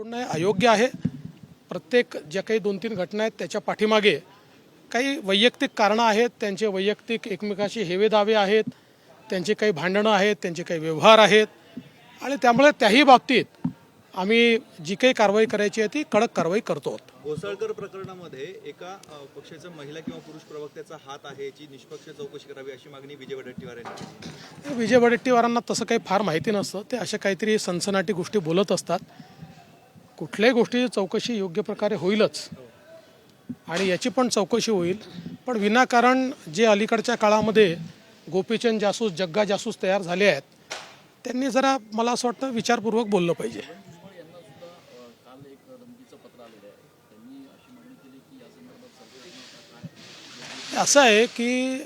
जोडणं हे अयोग्य आहे. प्रत्येक ज्या काही दोन तीन घटना आहेत त्याच्या पाठीमागे काही वैयक्तिक कारणं आहेत. त्यांचे वैयक्तिक एकमेकाशी हेवे दावे आहेत. त्यांचे काही भांडणं आहेत. त्यांचे काही व्यवहार आहेत. आणि त्यामुळे त्याही बाबतीत आम्ही जी काही कारवाई करायची आहे ती कडक कारवाई करतो. घोसाळकर प्रकरणामध्ये एका अ, पक्षाच्या महिला किंवा पुरुष प्रवक्त्याचा हात आहे याची निष्पक्ष चौकशी करावी अशी मागणी विजय वडेट्टीवार विजय वडेट्टीवारांना तसं काही फार माहिती नसतं. ते अशा काहीतरी सनसनाटी गोष्टी बोलत असतात. कुठल्याही गोष्टीची चौकशी योग्य प्रकारे होईलच. आणि याची पण चौकशी होईल. पण विनाकारण जे अलीकडच्या काळामध्ये गोपीचंद जासूस जग्गा जासूस तयार झाले आहेत त्यांनी जरा मला असं वाटतं विचारपूर्वक बोललं पाहिजे. असं आहे की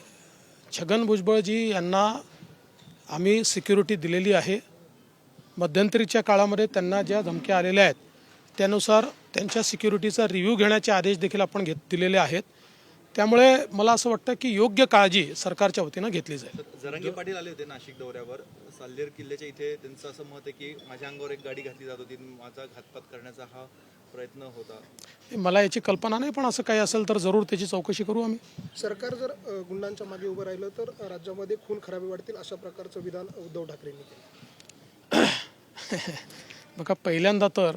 छगन भुजबळजी यांना आम्ही सिक्युरिटी दिलेली आहे. मध्यंतरीच्या काळामध्ये त्यांना ज्या धमक्या आलेल्या आहेत त्यानुसार त्यांच्या सिक्युरिटीचा रिव्ह्यू घेण्याचे आदेश देखील आपण घेत दिलेले आहेत. त्यामुळे मला असं वाटतं की योग्य काळजी सरकारच्या वतीनं घेतली जाईल. जरांगे पाटील आले होते नाशिक दौऱ्यावर. साल्लेर किल्ल्याच्या इथे त्यांचं असं मत आहे की माझ्या अंगावर एक गाडी घातली जात होती. माझा घातपात करण्याचा हा प्रयत्न होता. मला याची कल्पना नाही पण असं काही असेल तर जरूर त्याची चौकशी करू आम्ही. सरकार जर गुंडांच्या मागे उभं राहिलं तर राज्यामध्ये खून खराबी वाढतील अशा प्रकारचं विधान उद्धव ठाकरेंनी केलं. बघा पहिल्यांदा तर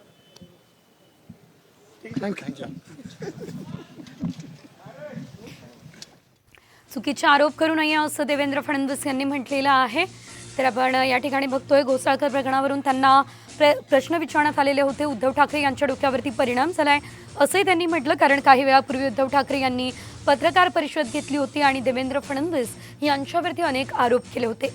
चुकीचे आरोप करू नये असं देवेंद्र फडणवीस यांनी म्हटलेलं आहे. तर आपण या ठिकाणी बघतोय घोसाळकर प्रकरणावरून त्यांना प्र प्रश्न विचारण्यात आलेले होते. उद्धव ठाकरे यांच्या डोक्यावरती परिणाम झालाय असंही त्यांनी म्हटलं कारण काही वेळापूर्वी उद्धव ठाकरे यांनी पत्रकार परिषद घेतली होती आणि देवेंद्र फडणवीस यांच्यावरती अनेक आरोप केले होते.